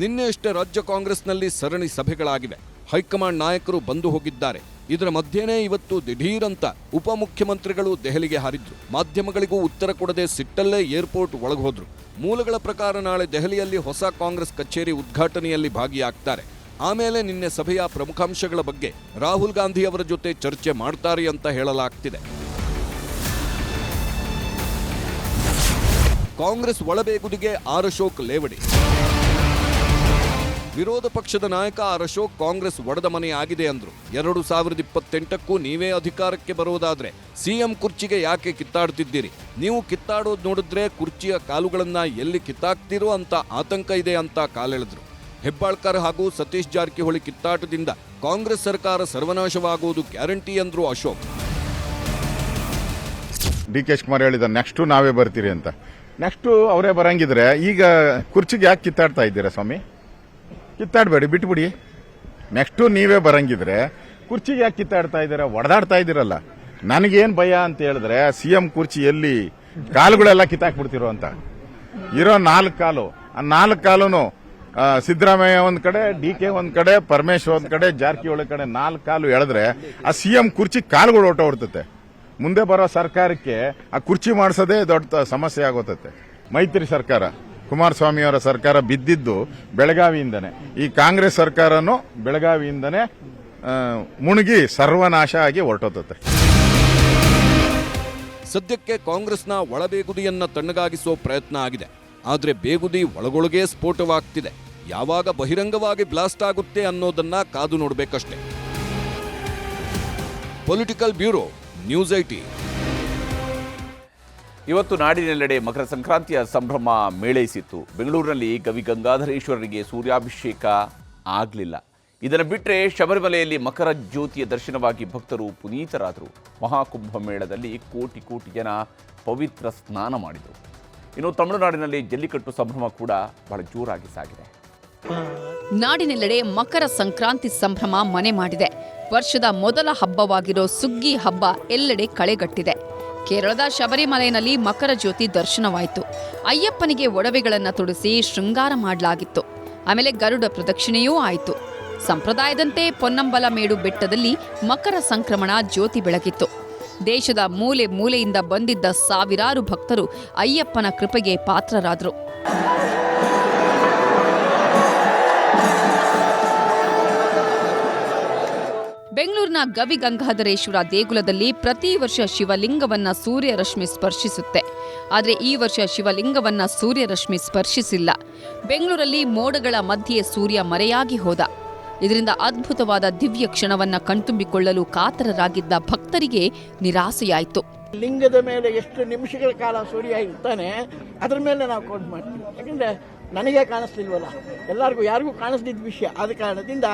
ನಿನ್ನೆ ಅಷ್ಟೇ ರಾಜ್ಯ ಕಾಂಗ್ರೆಸ್ನಲ್ಲಿ ಸರಣಿ ಸಭೆಗಳಾಗಿವೆ. ಹೈಕಮಾಂಡ್ ನಾಯಕರು ಬಂದು ಹೋಗಿದ್ದಾರೆ. ಇದರ ಮಧ್ಯೆನೇ ಇವತ್ತು ದಿಢೀರಂತ ಉಪಮುಖ್ಯಮಂತ್ರಿಗಳು ದೆಹಲಿಗೆ ಹಾರಿದ್ರು. ಮಾಧ್ಯಮಗಳಿಗೂ ಉತ್ತರ ಕೊಡದೆ ಸಿಟ್ಟಲ್ಲೇ ಏರ್ಪೋರ್ಟ್ ಒಳಗೋದ್ರು ಮೂಲಗಳ ಪ್ರಕಾರ ನಾಳೆ ದೆಹಲಿಯಲ್ಲಿ ಹೊಸ ಕಾಂಗ್ರೆಸ್ ಕಚೇರಿ ಉದ್ಘಾಟನೆಯಲ್ಲಿ ಭಾಗಿಯಾಗ್ತಾರೆ. ಆಮೇಲೆ ನಿನ್ನೆ ಸಭೆಯ ಪ್ರಮುಖಾಂಶಗಳ ಬಗ್ಗೆ ರಾಹುಲ್ ಗಾಂಧಿ ಅವರ ಜೊತೆ ಚರ್ಚೆ ಮಾಡ್ತಾರೆ ಅಂತ ಹೇಳಲಾಗ್ತಿದೆ. ಕಾಂಗ್ರೆಸ್ ಒಳಬೇಗುದಿಗೆ ಆರ್ ಅಶೋಕ್ ಲೇವಡಿ. ವಿರೋಧ ಪಕ್ಷದ ನಾಯಕ ಆರ್ ಅಶೋಕ್ ಕಾಂಗ್ರೆಸ್ ಒಡೆದ ಆಗಿದೆ ಅಂದ್ರು. ಎರಡು ಸಾವಿರದ ಇಪ್ಪತ್ತೆಂಟಕ್ಕೂ ನೀವೇ ಅಧಿಕಾರಕ್ಕೆ ಬರೋದಾದ್ರೆ ಸಿಎಂ ಕುರ್ಚಿಗೆ ಯಾಕೆ ಕಿತ್ತಾಡ್ತಿದ್ದೀರಿ? ನೀವು ಕಿತ್ತಾಡೋದು ನೋಡಿದ್ರೆ ಕುರ್ಚಿಯ ಕಾಲುಗಳನ್ನ ಎಲ್ಲಿ ಕಿತ್ತಾಕ್ತಿರೋ ಅಂತ ಆತಂಕ ಇದೆ ಅಂತ ಕಾಲೆಳೆದ್ರು. ಹೆಬ್ಬಾಳ್ಕರ್ ಹಾಗೂ ಸತೀಶ್ ಜಾರಕಿಹೊಳಿ ಕಿತ್ತಾಟದಿಂದ ಕಾಂಗ್ರೆಸ್ ಸರ್ಕಾರ ಸರ್ವನಾಶವಾಗುವುದು ಗ್ಯಾರಂಟಿ ಅಂದ್ರು ಅಶೋಕ್. ಡಿ ಕೆ ಶಿವಕುಮಾರ್ ಹೇಳಿದ ನೆಕ್ಸ್ಟು ನಾವೇ ಬರ್ತೀರಿ ಅಂತ. ನೆಕ್ಸ್ಟು ಅವರೇ ಬರಂಗಿದ್ರೆ ಈಗ ಕುರ್ಚಿಗೆ ಯಾಕೆ ಕಿತ್ತಾಡ್ತಾ ಇದ್ದೀರಾ ಸ್ವಾಮಿ? ಕಿತ್ತಾಡಬೇಡಿ ಬಿಟ್ಬಿಡಿ. ನೆಕ್ಸ್ಟು ನೀವೇ ಬರಂಗಿದ್ರೆ ಕುರ್ಚಿಗೆ ಯಾಕೆ ಕಿತ್ತಾಡ್ತಾ ಇದ್ದೀರಾ? ಒಡೆದಾಡ್ತಾ ಇದ್ದೀರಲ್ಲ. ನನಗೇನು ಭಯ ಅಂತ ಹೇಳಿದ್ರೆ ಸಿ ಎಂ ಕುರ್ಚಿ ಎಲ್ಲಿ ಕಾಲುಗಳೆಲ್ಲ ಕಿತ್ತಾಕ್ಬಿಡ್ತಿರೋ ಅಂತ. ಇರೋ ನಾಲ್ಕು ಕಾಲು ಆ ನಾಲ್ಕು ಕಾಲುನು ಆ, ಸಿದ್ದರಾಮಯ್ಯ ಒಂದ್ ಕಡೆ, ಡಿ ಕೆ ಒಂದ್ ಕಡೆ, ಪರಮೇಶ್ವರ್ ಒಂದ್ ಕಡೆ, ಜಾರಕಿಹೊಳಿ ಕಡೆ ನಾಲ್ಕು ಕಾಲು ಎಳೆದ್ರೆ ಆ ಸಿ ಎಂ ಕುರ್ಚಿ ಕಾಲುಗಳು ಓಟ ಹೊಡ್ತತೆ ಮುಂದೆ ಬರೋ ಸರ್ಕಾರಕ್ಕೆ ಆ ಕುರ್ಚಿ ಮಾಡಿಸೋದೇ ದೊಡ್ಡ ಸಮಸ್ಯೆ ಆಗೋತತೆ. ಮೈತ್ರಿ ಸರ್ಕಾರ, ಕುಮಾರಸ್ವಾಮಿ ಅವರ ಸರ್ಕಾರ ಬಿದ್ದಿದ್ದು ಬೆಳಗಾವಿಯಿಂದನೇ. ಈ ಕಾಂಗ್ರೆಸ್ ಸರ್ಕಾರನು ಬೆಳಗಾವಿಯಿಂದನೇ ಮುಣುಗಿ ಸರ್ವನಾಶ ಆಗಿ ಹೊರಟೋತತೆ. ಸದ್ಯಕ್ಕೆ ಕಾಂಗ್ರೆಸ್ನ ಒಳಬೇಗುದಿಯನ್ನ ತಣ್ಣಗಾಗಿಸೋ ಪ್ರಯತ್ನ ಆಗಿದೆ. ಆದ್ರೆ ಬೇಗುದಿ ಒಳಗೊಳಗೇ ಸ್ಫೋಟವಾಗ್ತಿದೆ. ಯಾವಾಗ ಬಹಿರಂಗವಾಗಿ ಬ್ಲಾಸ್ಟ್ ಆಗುತ್ತೆ ಅನ್ನೋದನ್ನ ಕಾದು ನೋಡಬೇಕಷ್ಟೆ. Political bureau, news IT. ಇವತ್ತು ನಾಡಿನೆಲ್ಲೆಡೆ ಮಕರ ಸಂಕ್ರಾಂತಿಯ ಸಂಭ್ರಮ ಮೇಳೈಸಿತ್ತು. ಬೆಂಗಳೂರಿನಲ್ಲಿ ಕವಿ ಗಂಗಾಧರೇಶ್ವರರಿಗೆ ಸೂರ್ಯಾಭಿಷೇಕ ಆಗಲಿಲ್ಲ. ಇದನ್ನು ಬಿಟ್ಟರೆ ಶಬರಿಮಲೆಯಲ್ಲಿ ಮಕರ ಜ್ಯೋತಿಯ ದರ್ಶನವಾಗಿ ಭಕ್ತರು ಪುನೀತರಾದರು. ಮಹಾಕುಂಭ ಮೇಳದಲ್ಲಿ ಕೋಟಿ ಕೋಟಿ ಜನ ಪವಿತ್ರ ಸ್ನಾನ ಮಾಡಿದರು. ಇನ್ನು ತಮಿಳುನಾಡಿನಲ್ಲಿ ಜಲ್ಲಿಕಟ್ಟು ಸಂಭ್ರಮ ಕೂಡ ಬಹಳ ಜೋರಾಗಿ ಸಾಗಿದೆ. ನಾಡಿನೆಲ್ಲೆಡೆ ಮಕರ ಸಂಕ್ರಾಂತಿ ಸಂಭ್ರಮ ಮನೆ ಮಾಡಿದೆ. ವರ್ಷದ ಮೊದಲ ಹಬ್ಬವಾಗಿರೋ ಸುಗ್ಗಿ ಹಬ್ಬ ಎಲ್ಲೆಡೆ ಕಳೆಗಟ್ಟಿದೆ. ಕೇರಳದ ಶಬರಿಮಲೆಯಲ್ಲಿ ಮಕರ ಜ್ಯೋತಿ ದರ್ಶನವಾಯಿತು. ಅಯ್ಯಪ್ಪನಿಗೆ ಒಡವೆಗಳನ್ನು ತೊಡಿಸಿ ಶೃಂಗಾರ ಮಾಡಲಾಗಿತ್ತು. ಆಮೇಲೆ ಗರುಡ ಪ್ರದಕ್ಷಿಣೆಯೂ ಆಯಿತು. ಸಂಪ್ರದಾಯದಂತೆ ಪೊನ್ನಂಬಲ ಮೇಡು ಬೆಟ್ಟದಲ್ಲಿ ಮಕರ ಸಂಕ್ರಮಣ ಜ್ಯೋತಿ ಬೆಳಗಿತ್ತು. ದೇಶದ ಮೂಲೆ ಮೂಲೆಯಿಂದ ಬಂದಿದ್ದ ಸಾವಿರಾರು ಭಕ್ತರು ಅಯ್ಯಪ್ಪನ ಕೃಪೆಗೆ ಪಾತ್ರರಾದರು. ಬೆಂಗಳೂರಿನ ಗವಿ ಗಂಗಾಧರೇಶ್ವರ ದೇಗುಲದಲ್ಲಿ ಪ್ರತಿ ವರ್ಷ ಶಿವಲಿಂಗವನ್ನ ಸೂರ್ಯರಶ್ಮಿ ಸ್ಪರ್ಶಿಸುತ್ತೆ. ಆದರೆ ಈ ವರ್ಷ ಶಿವಲಿಂಗವನ್ನ ಸೂರ್ಯರಶ್ಮಿ ಸ್ಪರ್ಶಿಸಿಲ್ಲ. ಬೆಂಗಳೂರಲ್ಲಿ ಮೋಡಗಳ ಮಧ್ಯೆ ಸೂರ್ಯ ಮರೆಯಾಗಿ ಹೋದ. ಇದರಿಂದ ಅದ್ಭುತವಾದ ದಿವ್ಯ ಕ್ಷಣವನ್ನ ಕಣ್ತುಂಬಿಕೊಳ್ಳಲು ಕಾತರರಾಗಿದ್ದ ಭಕ್ತರಿಗೆ ನಿರಾಸೆಯಾಯಿತು. ಲಿಂಗದ ಮೇಲೆ ಎಷ್ಟು ನಿಮಿಷಗಳ ಕಾಲ ಸೂರ್ಯ ಇರ್ತಾನೆ, ಅದ್ರ ಮೇಲೆ ನಾವು ಕೌಂಟ್ ಮಾಡ್ತೀವಿ. ಯಾಕಂದ್ರೆ ನನಗೆ ಕಾಣಿಸ್ತಿಲ್ವಲ್ಲ? ಎಲ್ಲರಿಗೂ, ಯಾರಿಗೂ ಕಾಣಿಸ್ದಿದ್ದ ವಿಷಯ ಆದ ಕಾರಣದಿಂದ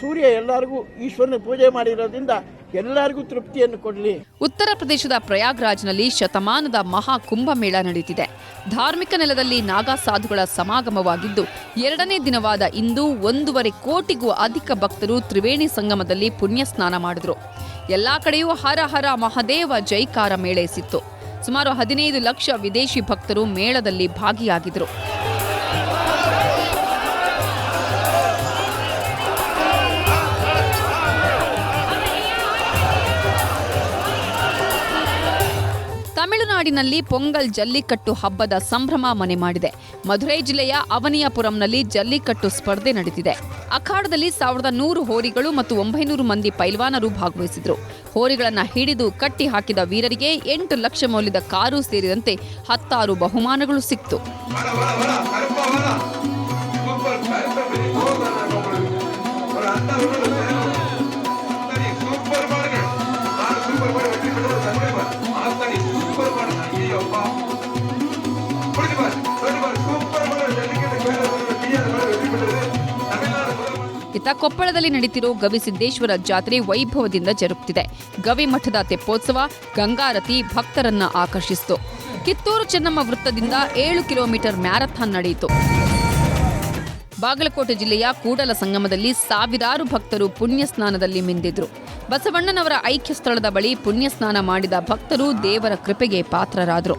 ಸೂರ್ಯ ಎಲ್ಲರಿಗೂ ಈಶ್ವರನ ಪೂಜೆ ಮಾಡಿರೋದ್ರಿಂದ ಎಲ್ಲರಿಗೂ ತೃಪ್ತಿಯನ್ನು ಕೊಡಲಿ. ಉತ್ತರ ಪ್ರದೇಶದ ಪ್ರಯಾಗ್ರಾಜ್ನಲ್ಲಿ ಶತಮಾನದ ಮಹಾ ಕುಂಭಮೇಳ ನಡೆಯುತ್ತಿದೆ. ಧಾರ್ಮಿಕ ನೆಲದಲ್ಲಿ ನಾಗಾ ಸಾಧುಗಳ ಸಮಾಗಮವಾಗಿದ್ದು, ಎರಡನೇ ದಿನವಾದ ಇಂದು ಒಂದೂವರೆ ಕೋಟಿಗೂ ಅಧಿಕ ಭಕ್ತರು ತ್ರಿವೇಣಿ ಸಂಗಮದಲ್ಲಿ ಪುಣ್ಯ ಸ್ನಾನ ಮಾಡಿದರು. ಎಲ್ಲ ಕಡೆಯೂ ಹರ ಹರ ಮಹಾದೇವ ಜೈಕಾರ ಮೇಳೈಸಿತ್ತು ಸುಮಾರು ಹದಿನೈದು ಲಕ್ಷ ವಿದೇಶಿ ಭಕ್ತರು ಮೇಳದಲ್ಲಿ ಭಾಗಿಯಾಗಿದ್ರು. ತಮಿಳುನಾಡಿನಲ್ಲಿ ಪೊಂಗಲ್ ಜಲ್ಲಿಕಟ್ಟು ಹಬ್ಬದ ಸಂಭ್ರಮ ಮನೆ ಮಾಡಿದೆ. ಮಧುರೈ ಜಿಲ್ಲೆಯ ಅವನಿಯಾಪುರಂನಲ್ಲಿ ಜಲ್ಲಿಕಟ್ಟು ಸ್ಪರ್ಧೆ ನಡೆದಿದೆ ಅಖಾಡದಲ್ಲಿ ಸಾವಿರದ ನೂರು ಹೋರಿಗಳು ಮತ್ತು ಒಂಬೈನೂರು ಮಂದಿ ಪೈಲ್ವಾನರು ಭಾಗವಹಿಸಿದ್ರು. ಹೋರಿಗಳನ್ನು ಹಿಡಿದು ಕಟ್ಟಿ ಹಾಕಿದ ವೀರರಿಗೆ ಎಂಟು ಲಕ್ಷ ಮೌಲ್ಯದ ಕಾರು ಸೇರಿದಂತೆ ಹತ್ತಾರು ಬಹುಮಾನಗಳು ಸಿಕ್ತು. ಇತ್ತ ಕೊಪ್ಪಳದಲ್ಲಿ ನಡೆಯುತ್ತಿರುವ ಗವಿಸಿದ್ದೇಶ್ವರ ಜಾತ್ರೆ ವೈಭವದಿಂದ ಜರುಗುತ್ತಿದೆ ಗವಿ ಮಠದ ತೆಪ್ಪೋತ್ಸವ ಗಂಗಾರತಿ ಭಕ್ತರನ್ನ ಆಕರ್ಷಿಸಿತು. ಕಿತ್ತೂರು ಚೆನ್ನಮ್ಮ ವೃತ್ತದಿಂದ ಏಳು ಕಿಲೋಮೀಟರ್ ಮ್ಯಾರಥಾನ್ ನಡೆಯಿತು. ಬಾಗಲಕೋಟೆ ಜಿಲ್ಲೆಯ ಕೂಡಲ ಸಂಗಮದಲ್ಲಿ ಸಾವಿರಾರು ಭಕ್ತರು ಪುಣ್ಯ ಸ್ನಾನದಲ್ಲಿ ಮಿಂದಿದ್ರು. ಬಸವಣ್ಣನವರ ಐಕ್ಯ ಸ್ಥಳದ ಬಳಿ ಪುಣ್ಯ ಸ್ನಾನ ಮಾಡಿದ ಭಕ್ತರು ದೇವರ ಕೃಪೆಗೆ ಪಾತ್ರರಾದರು.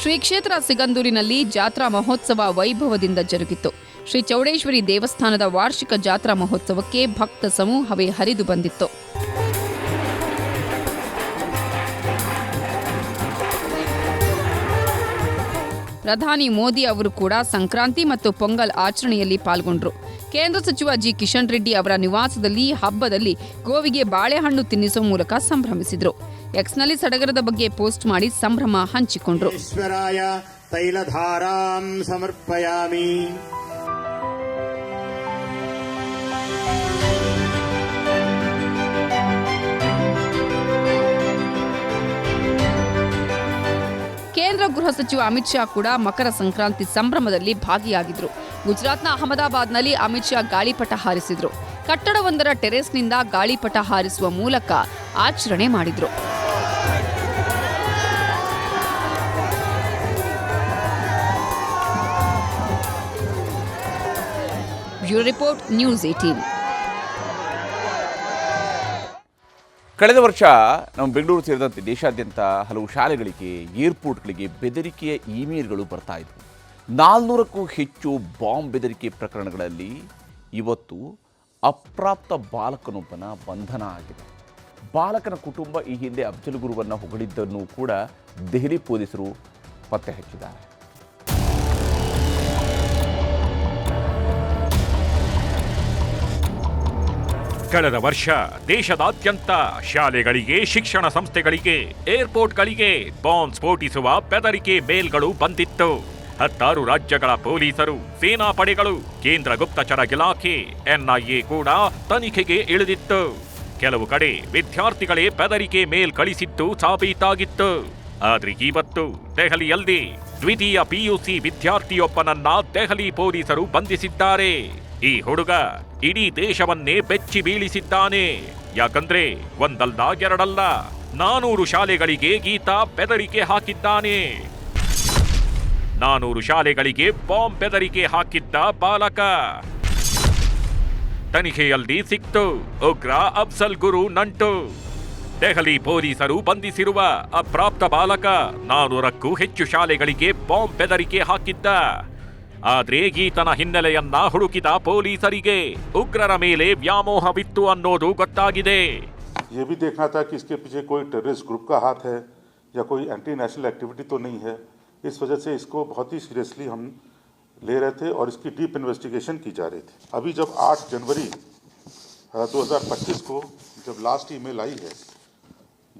ಶ್ರೀ ಕ್ಷೇತ್ರ ಸಿಗಂದೂರಿನಲ್ಲಿ ಜಾತ್ರಾ ಮಹೋತ್ಸವ ವೈಭವದಿಂದ ಜರುಗಿತು. ಶ್ರೀ ಚೌಡೇಶ್ವರಿ ದೇವಸ್ಥಾನದ ವಾರ್ಷಿಕ ಜಾತ್ರಾ ಮಹೋತ್ಸವಕ್ಕೆ ಭಕ್ತ ಸಮೂಹವೇ ಹರಿದು ಬಂದಿತ್ತು. ಪ್ರಧಾನಿ ಮೋದಿ ಅವರು ಕೂಡ ಸಂಕ್ರಾಂತಿ ಮತ್ತು ಪೊಂಗಲ್ ಆಚರಣೆಯಲ್ಲಿ ಪಾಲ್ಗೊಂಡ್ರು. ಕೇಂದ್ರ ಸಚಿವ ಜಿ ಕಿಶನ್ ರೆಡ್ಡಿ ಅವರ ನಿವಾಸದಲ್ಲಿ ಹಬ್ಬದಲ್ಲಿ ಗೋವಿಗೆ ಬಾಳೆಹಣ್ಣು ತಿನ್ನಿಸುವ ಮೂಲಕ ಸಂಭ್ರಮಿಸಿದ್ರು. ಎಕ್ಸ್ನಲ್ಲಿ ಸಡಗರದ ಬಗ್ಗೆ ಪೋಸ್ಟ್ ಮಾಡಿ ಸಂಭ್ರಮ ಹಂಚಿಕೊಂಡ್ರು. ಈಶ್ವರಾಯ ತೈಲಧಾರಾಂ ಸಮರ್ಪಯಾಮಿ. ಕೇಂದ್ರ ಗೃಹ ಸಚಿವ ಅಮಿತ್ ಶಾ ಕೂಡ ಮಕರ ಸಂಕ್ರಾಂತಿ ಸಂಭ್ರಮದಲ್ಲಿ ಭಾಗಿಯಾಗಿದ್ರು. ಗುಜರಾತ್ನ ಅಹಮದಾಬಾದ್ನಲ್ಲಿ ಅಮಿತ್ ಶಾ ಗಾಳಿಪಟ ಹಾರಿಸಿದ್ರು. ಕಟ್ಟಡವೊಂದರ ಟೆರೆಸ್ನಿಂದ ಗಾಳಿಪಟ ಹಾರಿಸುವ ಮೂಲಕ ಆಚರಣೆ ಮಾಡಿದ್ರು. ಬ್ಯೂರೋ ರಿಪೋರ್ಟ್, ನ್ಯೂಸ್ ಏಟೀನ್ ಕಳೆದ ವರ್ಷ ನಮ್ಮ ಬೆಂಗಳೂರು ಸೇರಿದಂತೆ ದೇಶಾದ್ಯಂತ ಹಲವು ಶಾಲೆಗಳಿಗೆ, ಏರ್ಪೋರ್ಟ್ಗಳಿಗೆ ಬೆದರಿಕೆಯ ಇಮೇಲ್ಗಳು ಬರ್ತಾ ಇದ್ವು. ನಾಲ್ನೂರಕ್ಕೂ ಹೆಚ್ಚು ಬಾಂಬ್ ಬೆದರಿಕೆ ಪ್ರಕರಣಗಳಲ್ಲಿ ಇವತ್ತು ಅಪ್ರಾಪ್ತ ಬಾಲಕನೊಬ್ಬನ ಬಂಧನ ಆಗಿದೆ. ಬಾಲಕನ ಕುಟುಂಬ ಈ ಹಿಂದೆ ಅಫ್ಜಲ್ ಗುರುವನ್ನು ಹೊಗಳಿದ್ದನ್ನು ಕೂಡ ದೆಹಲಿ ಪೊಲೀಸರು ಪತ್ತೆ ಹಚ್ಚಿದ್ದಾರೆ. ಕಳೆದ ವರ್ಷ ದೇಶದಾದ್ಯಂತ ಶಾಲೆಗಳಿಗೆ, ಶಿಕ್ಷಣ ಸಂಸ್ಥೆಗಳಿಗೆ, ಏರ್ಪೋರ್ಟ್ಗಳಿಗೆ ಬಾಂಬ್ ಸ್ಫೋಟಿಸುವ ಬೆದರಿಕೆ ಮೇಲ್ಗಳು ಬಂದಿತ್ತು. ಹತ್ತಾರು ರಾಜ್ಯಗಳ ಪೊಲೀಸರು, ಸೇನಾ ಪಡೆಗಳು, ಕೇಂದ್ರ ಗುಪ್ತಚರ ಇಲಾಖೆ, ಎನ್ಐಎ ಕೂಡ ತನಿಖೆಗೆ ಇಳಿದಿತ್ತು. ಕೆಲವು ಕಡೆ ವಿದ್ಯಾರ್ಥಿಗಳೇ ಬೆದರಿಕೆ ಮೇಲ್ ಕಳಿಸಿದ್ದು ಸಾಬೀತಾಗಿತ್ತು. ಆದ್ರೆ ಇವತ್ತು ದೆಹಲಿಯಲ್ಲಿ ದ್ವಿತೀಯ ಪಿಯುಸಿ ವಿದ್ಯಾರ್ಥಿಯೊಬ್ಬನನ್ನ ದೆಹಲಿ ಪೊಲೀಸರು ಬಂಧಿಸಿದ್ದಾರೆ. ಈ ಹುಡುಗ ಇಡೀ ದೇಶವನ್ನೇ ಬೆಚ್ಚಿ ಬೀಳಿಸಿದ್ದಾನೆ. ಯಾಕಂದ್ರೆ ಒಂದಲ್ಲ ಎರಡಲ್ಲ, ನಾನೂರು ಶಾಲೆಗಳಿಗೆ ಗೀತಾ ಬೆದರಿಕೆ ಹಾಕಿದ್ದಾನೆ. ನಾನೂರು ಶಾಲೆಗಳಿಗೆ ಬಾಂಬ್ ಬೆದರಿಕೆ ಹಾಕಿದ್ದ ಬಾಲಕ. ತನಿಖೆಯಲ್ಲಿ ಸಿಕ್ತು, ಉಗ್ರ ಅಫ್ಸಲ್ ಗುರು ನಂಟು. ದೆಹಲಿ ಪೊಲೀಸರು ಬಂಧಿಸಿರುವ ಅಪ್ರಾಪ್ತ ಬಾಲಕ ನಾನೂರಕ್ಕೂ ಹೆಚ್ಚು ಶಾಲೆಗಳಿಗೆ ಬಾಂಬ್ ಬೆದರಿಕೆ ಹಾಕಿದ್ದ. ಆದ್ರೆ ಈತನ ಹಿನ್ನೆಲೆಯನ್ನ ಹುಡುಕಿದ ಪೊಲೀಸರಿಗೆ ಉಗ್ರರ ಮೇಲೆ ವ್ಯಾಮೋಹವಿತ್ತು ಅನ್ನೋದು ಗೊತ್ತಾಗಿದೆ ये भी देखना था कि इसके पीछे कोई टेररिस्ट ग्रुप का हाथ है या कोई एंटी नेशनल एक्टिविटी तो नहीं है इस वजह से इसको बहुत ही सीरियसली हम ले रहे थे और इसकी डीप इन्वेस्टिगेशन की जा रही थी अभी जब 8 जनवरी अ, 2025 को जब लास्ट ईमेल आई है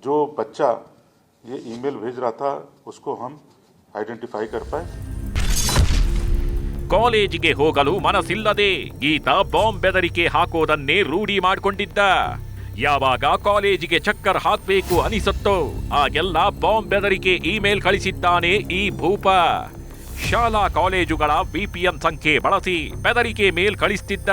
जो बच्चा ये ईमेल भेज रहा था उसको हम आइडेंटिफाई कर पाए ಕಾಲೇಜಿಗೆ ಹೋಗಲು ಮನಸ್ಸಿಲ್ಲದೆ ಈತ ಬಾಂಬ್ ಬೆದರಿಕೆ ಹಾಕೋದನ್ನೇ ರೂಢಿ ಮಾಡಿಕೊಂಡಿದ್ದ. ಯಾವಾಗ ಕಾಲೇಜಿಗೆ ಚಕ್ಕರ್ ಹಾಕ್ಬೇಕು ಅನಿಸತ್ತೋ, ಆಗೆಲ್ಲ ಬಾಂಬ್ ಬೆದರಿಕೆ ಇಮೇಲ್ ಕಳಿಸಿದ್ದಾನೆ ಈ ಭೂಪ. ಶಾಲಾ ಕಾಲೇಜುಗಳ ವಿಪಿಎನ್ ಸಂಖ್ಯೆ ಬಳಸಿ ಬೆದರಿಕೆ ಮೇಲ್ ಕಳಿಸ್ತಿದ್ದ.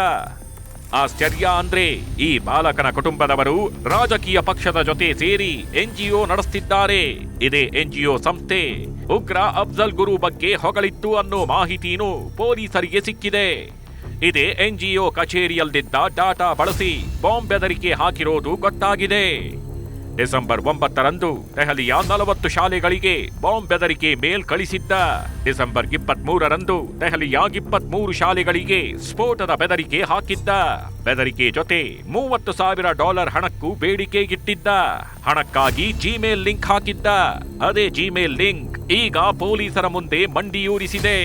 ಆಶ್ಚರ್ಯ ಅಂದ್ರೆ ಈ ಬಾಲಕನ ಕುಟುಂಬದವರು ರಾಜಕೀಯ ಪಕ್ಷದ ಜೊತೆ ಸೇರಿ ಎನ್ಜಿಒ ನಡೆಸ್ತಿದ್ದಾರೆ. ಇದೇ ಎನ್ಜಿಒ ಸಂಸ್ಥೆ. ಉಗ್ರ ಅಫ್ಜಲ್ ಗುರು ಬಗ್ಗೆ ಹೊಗಳಿತ್ತು ಅನ್ನೋ ಮಾಹಿತಿನೂ ಪೊಲೀಸರಿಗೆ ಸಿಕ್ಕಿದೆ. ಇದೇ ಎನ್ಜಿಒ ಕಚೇರಿಯಲ್ಲಿದ್ದ ಡಾಟಾ ಬಳಸಿ ಬಾಂಬ್ ಬೆದರಿಕೆ ಹಾಕಿರೋದು ಗೊತ್ತಾಗಿದೆ. ಡಿಸೆಂಬರ್ ಒಂಬತ್ತರಂದು ದೆಹಲಿಯ ನಲವತ್ತು ಶಾಲೆಗಳಿಗೆ ಬಾಂಬ್ ಬೆದರಿಕೆ ಮೇಲ್ ಕಳಿಸಿದ್ದ ಡಿಸೆಂಬರ್ ಇಪ್ಪತ್ಮೂರರಂದು ದೆಹಲಿಯ ಇಪ್ಪತ್ಮೂರು ಶಾಲೆಗಳಿಗೆ ಸ್ಫೋಟದ ಬೆದರಿಕೆ ಹಾಕಿದ್ದ ಬೆದರಿಕೆ ಜೊತೆ ಮೂವತ್ತು ಸಾವಿರ ಡಾಲರ್ ಹಣಕ್ಕೂ ಬೇಡಿಕೆ ಇಟ್ಟಿದ್ದ ಹಣಕ್ಕಾಗಿ ಜಿಮೇಲ್ ಲಿಂಕ್ ಹಾಕಿದ್ದ ಅದೇ ಜಿಮೇಲ್ ಲಿಂಕ್ ಈಗ ಪೊಲೀಸರ ಮುಂದೆ ಮಂಡಿಯೂರಿಸಿದೆ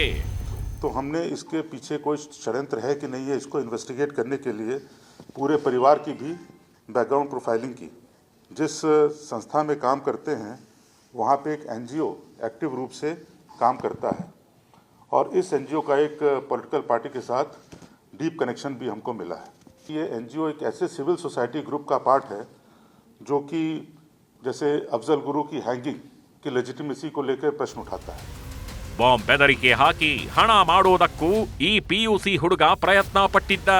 तो हमने इसके पीछे कोई षड्यंत्र है कि नहीं है इसको इन्वेस्टिगेट करने के लिए पूरे परिवार की भी बैकग्राउंड प्रोफाइलिंग की जिस संस्था में काम करते हैं, वहाँ पे एक एनजीओ एक्टिव रूप से काम करता है। और इस एनजीओ का एक पॉलिटिकल पार्टी के साथ डीप कनेक्शन भी हमको मिला है। ये एनजीओ एक ऐसे सिविल सोसाइटी ग्रुप का पार्ट है, जो कि जैसे अफजल गुरु की हैंगिंग की लेजिटिमेसी को लेकर प्रश्न उठाता है। ಬಾಂಬ್ ಬೆದರಿಕೆ ಹಾಕಿ ಹಣ ಮಾಡೋದಕ್ಕೂ ಈ ಪಿಯುಸಿ ಹುಡುಗ ಪ್ರಯತ್ನ ಪಟ್ಟಿದ್ದ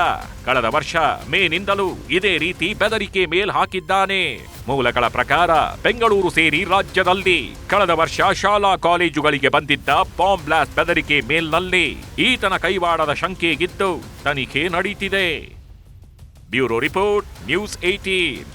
ಕಳೆದ ವರ್ಷ ಮೇನಿಂದಲೂ ಇದೇ ರೀತಿ ಬೆದರಿಕೆ ಮೇಲ್ ಹಾಕಿದ್ದಾನೆ. ಮೂಲಗಳ ಪ್ರಕಾರ ಬೆಂಗಳೂರು ಸೇರಿ ರಾಜ್ಯದಲ್ಲಿ ಕಳೆದ ವರ್ಷ ಶಾಲಾ ಕಾಲೇಜುಗಳಿಗೆ ಬಂದಿದ್ದ ಬಾಂಬ್ ಬ್ಲಾಸ್ಟ್ ಬೆದರಿಕೆ ಮೇಲ್ನಲ್ಲಿ ಈತನ ಕೈವಾಡದ ಶಂಕೆಗಿದ್ದು ತನಿಖೆ ನಡೀತಿದೆ. Bureau report, news eighteen